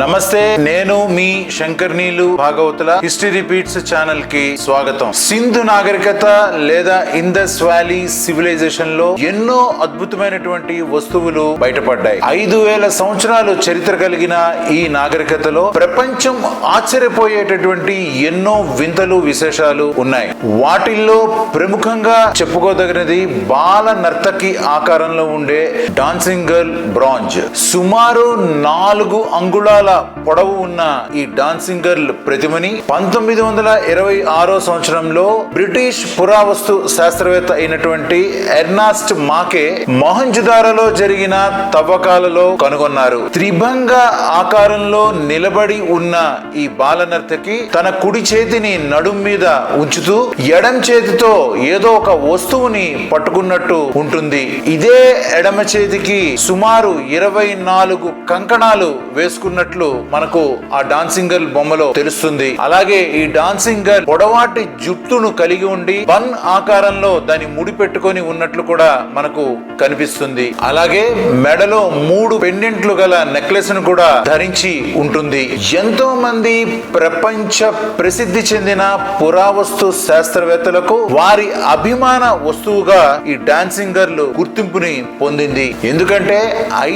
నమస్తే నేను మీ శంకర్ నీలు భాగవతుల హిస్టరీ రిపీట్స్ ఛానల్కి స్వాగతం. సింధు నాగరికత లేదా ఇందస్ వ్యాలీ సివిలైజేషన్లో ఎన్నో అద్భుతమైనటువంటి వస్తువులు బయటపడ్డాయి. ఐదు వేల సంవత్సరాలు చరిత్ర కలిగిన ఈ నాగరికతలో ప్రపంచం ఆశ్చర్యపోయేటటువంటి ఎన్నో వింతలు విశేషాలు ఉన్నాయి. వాటిల్లో ప్రముఖంగా చెప్పుకోదగినది బాల నర్తకి ఆకారంలో ఉండే డాన్సింగ్ గర్ల్ బ్రాంజ్. సుమారు నాలుగు అంగుళాల పొడవు ఉన్న ఈ డాన్సింగ్ గర్ల్ ప్రతిమని పంతొమ్మిది వందల ఇరవై ఆరో సంవత్సరంలో బ్రిటిష్ పురావస్తు శాస్త్రవేత్త అయినటువంటి ఎర్నాస్ట్ మాకే మొహంజుదారలో జరిగిన తవ్వకాలలో కనుగొన్నారు. త్రిభంగ ఆకారంలో నిలబడి ఉన్న ఈ బాలనర్తకి తన కుడి చేతిని నడుం మీద ఉంచుతూ ఎడం చేతితో ఏదో ఒక వస్తువుని పట్టుకున్నట్టు ఉంటుంది. ఇదే ఎడమ చేతికి సుమారు ఇరవై నాలుగు కంకణాలు వేసుకున్నట్లు మనకు ఆ డాన్సింగ్ గర్ల్ బొమ్మలో తెలుస్తుంది. అలాగే ఈ డాన్సింగ్ గర్ల్ పొడవాటి జుట్టును కలిగి ఉండి బన్ ఆకారంలో దాన్ని ముడి పెట్టుకొని ఉన్నట్లు కూడా మనకు కనిపిస్తుంది. అలాగే మెడలో మూడు పెండెంట్లు గల నెక్లెస్ను కూడా ధరించి ఉంటుంది. ఎంతో మంది ప్రపంచ ప్రసిద్ధి చెందిన పురావస్తు శాస్త్రవేత్తలకు వారి అభిమాన వస్తువుగా ఈ డాన్సింగ్ గర్ల్ గుర్తింపుని పొందింది. ఎందుకంటే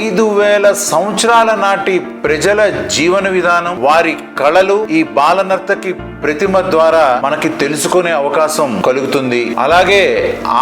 ఐదు వేల సంవత్సరాల నాటి ప్రజల జీవన విధానం వారి కళలు ఈ బాలనర్తకి ప్రతిమ ద్వారా మనకి తెలుసుకునే అవకాశం కలుగుతుంది. అలాగే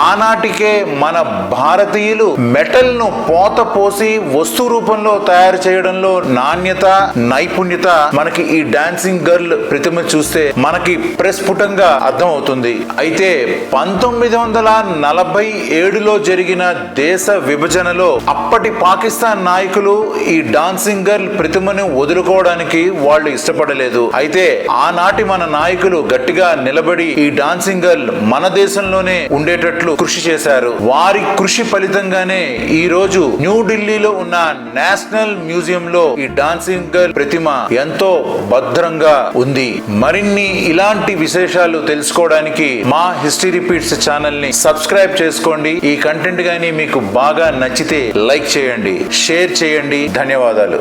ఆనాటికే మన భారతీయులు మెటల్ను పోత పోసి వస్తు రూపంలో తయారు చేయడంలో నాణ్యత నైపుణ్యత మనకి ఈ డాన్సింగ్ గర్ల్ ప్రతిమ చూస్తే మనకి ప్రస్ఫుటంగా అర్థమవుతుంది. అయితే పంతొమ్మిది వందల నలభై ఏడులో జరిగిన దేశ విభజనలో అప్పటి పాకిస్తాన్ నాయకులు ఈ డాన్సింగ్ గర్ల్ ప్రతిమను వదులుకోవడానికి వాళ్ళు ఇష్టపడలేదు. అయితే ఆనాటి మన నాయకులు గట్టిగా నిలబడి ఈ డాన్సింగ్ గర్ల్ మన దేశంలోనే ఉండేటట్లు కృషి చేశారు. వారి కృషి ఫలితంగానే ఈ రోజు న్యూఢిల్లీలో ఉన్న నేషనల్ మ్యూజియం లో ఈ డాన్సింగ్ గర్ల్ ప్రతిమ ఎంతో భద్రంగా ఉంది. మరిన్ని ఇలాంటి విశేషాలు తెలుసుకోవడానికి మా హిస్టరీ రిపీట్స్ ఛానల్ని సబ్స్క్రైబ్ చేసుకోండి. ఈ కంటెంట్ గానీ మీకు బాగా నచ్చితే లైక్ చేయండి. షేర్ చేయండి. ధన్యవాదాలు.